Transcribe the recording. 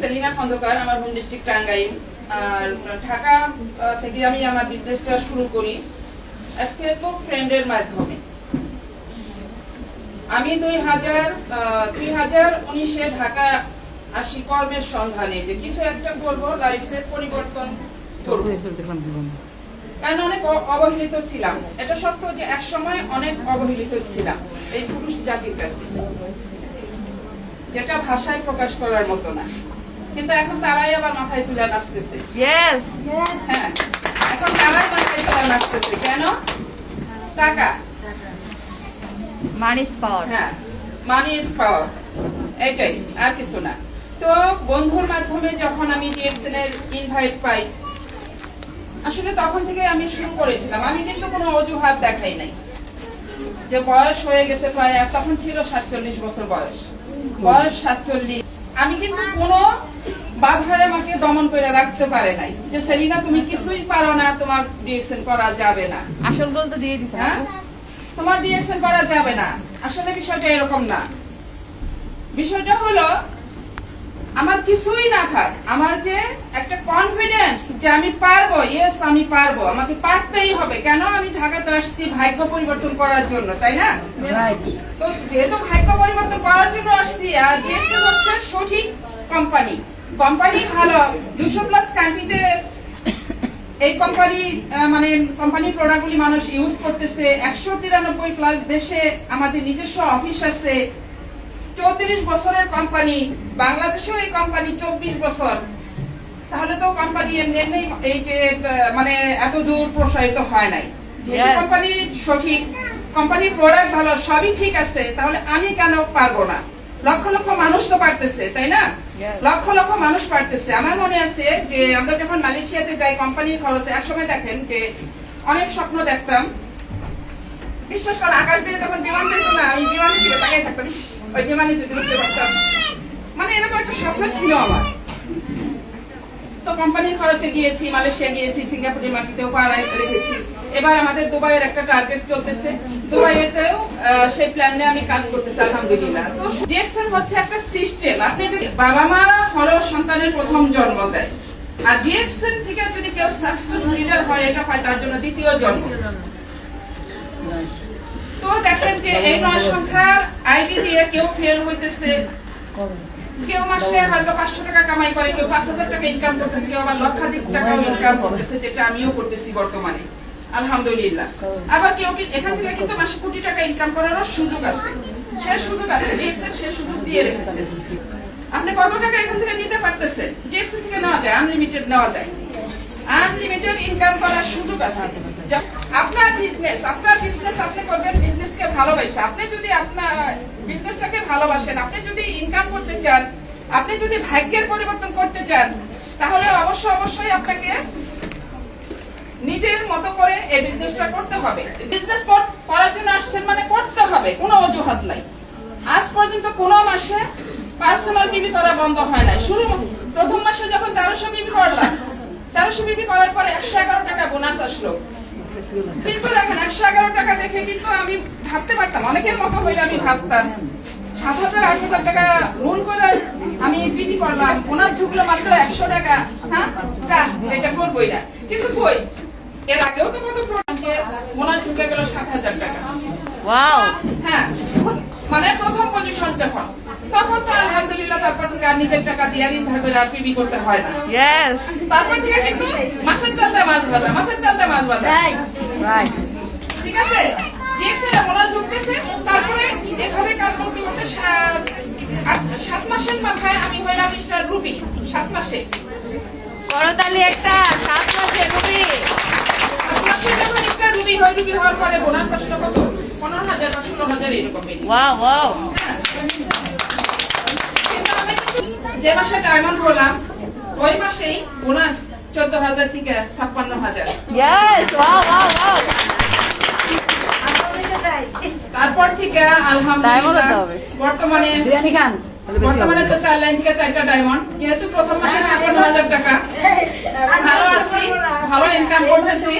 সেলিনা খন্দকার, আমার home district Tangail. আর ঢাকা থেকে আমি আমার বিজনেসটা শুরু করি ফেসবুক ফ্রেন্ডের মাধ্যমে। আমি দুই হাজার দুই হাজার উনিশে ঢাকা আসি কর্মের সন্ধানে, যে কিছু একটা করব লাইফের পরিবর্তন কারণ অনেক অবহেলিত ছিলাম। এটা সত্য যে এক সময় অনেক অবহেলিত ছিলাম, এই পুরুষ জাতির কাছে। যেটা ভাষায় প্রকাশ করার মতো না। কিন্তু এখন তারাই আবার মাথায় তুলে নাচতেছে। ইয়েস হ্যাঁ এখন তারাই মাথায় তুলে নাচতেছে। কেন? টাকা। মানি পাওয়ার হ্যাঁ মানি ইজ পাওয়ার এটাই আর কিছু না। তো বন্ধুর মাধ্যমে যখন আমি ডিএক্সএন এর ইনভাইট পাই আসলে তখন থেকে আমি শুরু করেছিলাম। আমি কিন্তু কোনো অজুহাত দেখাই নাই। যে বয়স হয়ে গেছে প্রায় তখন ছিল সাতচল্লিশ বছর বয়স। বয়স সাতচল্লিশ। আমি কিন্তু কোনো বাধায় আমাকে দমন করে রাখতে পারে নাই। যে সেলিনা তুমি কিছুই পারো না তোমার ডিএক্সএন করা যাবে না। আসল বলতে দিয়ে দিছে হ্যাঁ? তোমার ডিএকশন করা যাবে না। আসলে বিষয়টা এরকম না। বিষয়টা হলো আমার কিছুই না থাক। আমার যে একটা কনফিডেন্স যে আমি পারব ইয়েস আমি পারব। আমাকে পারতেই হবে। কেন? আমি ঢাকাতে আসছি ভাগ্য পরিবর্তন করার জন্য তাই না? তো যেহেতু ভাগ্য পরিবর্তন করার জন্য আসছি আর ডিএক্সএন হচ্ছে সঠিক কোম্পানি কোম্পানি ভালো। দুশো প্লাস কান্ট্রিতে এই কোম্পানি মানে কোম্পানির প্রোডাক্টগুলি মানুষ ইউজ করতেছে। একশো তিরানব্বই প্লাস দেশে আমাদের নিজস্ব অফিস আছে। চৌত্রিশ বছরের কোম্পানি বাংলাদেশেও এই কোম্পানি চব্বিশ বছর। তাহলে তো কোম্পানি এমনি এমনি এই যে মানে এত দূর প্রসারিত হয় নাই। কোম্পানি সঠিক কোম্পানির প্রোডাক্ট ভালো সবই ঠিক আছে তাহলে আমি কেন পারব না? লক্ষ লক্ষ মানুষ তো পারতেছে তাই না? লক্ষ লক্ষ মানুষ পারতেছে। আমার মনে আছে যে আমরা যখন মালয়েশিয়াতে যাই কোম্পানির খরচে একসময় দেখেন যে অনেক স্বপ্ন দেখতাম বিশ্বাস করে, আকাশ দিয়ে যখন বিমান যেত না আমি বিমানের দিকে তাকিয়ে থাকতাম ওই বিমানে যদি উঠতে পারতাম। মানে এরকম একটা স্বপ্ন ছিল আমার। তো কোম্পানির খরচে গিয়েছি, মালয়েশিয়া গিয়েছি, সিঙ্গাপুরের মাটিতেও পা রেখেছি এবার আমাদের দুবাইয়ের একটা টার্গেট চলতেছে। দুবাইয়েতেও সেই প্ল্যান নিয়ে আমি কাজ করতেছি, আলহামদুলিল্লাহ। তো ডিএক্সএন হচ্ছে একটা সিস্টেম আপনি যদি বাবা মা হলো, সন্তানের প্রথম জন্ম দেয়। আর ডিএক্সএন থেকে যদি কেউ সাকসেস লিডার হয়, এটা হয় তার জন্য দ্বিতীয় জন্ম। তো দেখেন যে এই নয় সংখ্যার আইডি দিয়ে কেউ ফেল হইতেছে। কেউ মাসে হয়তো পাঁচশো টাকা কামাই করে, কেউ পাঁচ হাজার টাকা ইনকাম করতেছে, কেউ আবার লক্ষাধিক টাকা ইনকাম করতেছে, যেটা আমিও করতেছি বর্তমানে। আলহামদুলিল্লাহ। আবার কেউ এখান থেকে কিন্তু মাসে কোটি টাকা ইনকাম করারও সুযোগ আছে। সে সুযোগ আছে ডিএক্সের সে সুযোগ দিয়ে রেখেছে। আপনি কত টাকা এখান থেকে নিতে পারতেছেন? ডিএক্সের থেকে নেওয়া যায় আনলিমিটেড নেওয়া যায়। আনলিমিটেড ইনকাম করার সুযোগ আছে। আপনার বিজনেস আপনার বিজনেস আপনি করবেন বিজনেসকে ভালোবাসে। আপনি যদি আপনার বিজনেসটাকে ভালোবাসেন, আপনি যদি ইনকাম করতে চান, আপনি যদি ভাগ্যের পরিবর্তন করতে চান, তাহলে অবশ্যই অবশ্যই আপনাকে নিজের মতো করে এই বিজনেসটা করতে হবে। বিজনেস করার জন্য আসছেন মানে করতে হবে, কোনো অজুহাত নাই। আজ পর্যন্ত কোনো মাসে পার্সোনাল বিবি করা বন্ধ হয় নাই। শুরু প্রথম মাসে যখন তেরোশো বিবি করলাম, তেরোশো বিবি করার পরে একশো এগারো টাকা বোনাস আসলো। কিন্তু দেখেন একশো এগারো টাকা দেখে কিন্তু আমি ভাবতে পারতাম অনেকের মতো হইলে আমি ভাবতাম। সাত হাজার আট হাজার টাকা লোন করে আমি বিক্রি করলাম ওনার ঢুকলো মাত্র একশো টাকা। হ্যাঁ? এটা করবোই না। কিন্তু কই? এর আগেও তো কত ওনার ঢুকে গেল সাত হাজার টাকা। হ্যাঁ মানে প্রথম পজিশন যখন তখন তো আলহামদুলিল্লাহ তারপর থেকে আর নিজের টাকা দিয়ে আর ধার করে আর পিবি করতে হয় না। ইয়েস তারপর থেকে কিন্তু মাছের ডালটা মাছ ভাজা মাছের ডালটা মাছ রাইট ঠিক আছে? ডিএক্সএল ঢুকতেছে তারপরে এভাবে কাজ করতে করতে সাত মাসের মাথায় আমি হইলাম মিস্টার রুবি সাত মাসে। করতালি একটা সাত মাসে রুবি। সাত মাসে যখন মিস্টার রুবি হয় রুবি হওয়ার পরে বোনাস আসলো কত? পনেরো হাজার বা ষোলো হাজার এরকম ওয়াও ওয়াও কিন্তু আমি কিন্তু যে মাসে ডায়মন্ড হলাম ওই মাসেই বোনাস চোদ্দ হাজার থেকে ছাপ্পান্ন হাজার তারপর থেকে আলহামদুলিল্লাহ। বর্তমানে বর্তমানে তো চার লাইন থেকে চারটা ডায়মন্ড যেহেতু প্রথম মাসে ছাপ্পান্ন হাজার টাকা। ভালো আছি ভালো ইনকাম করতেছি।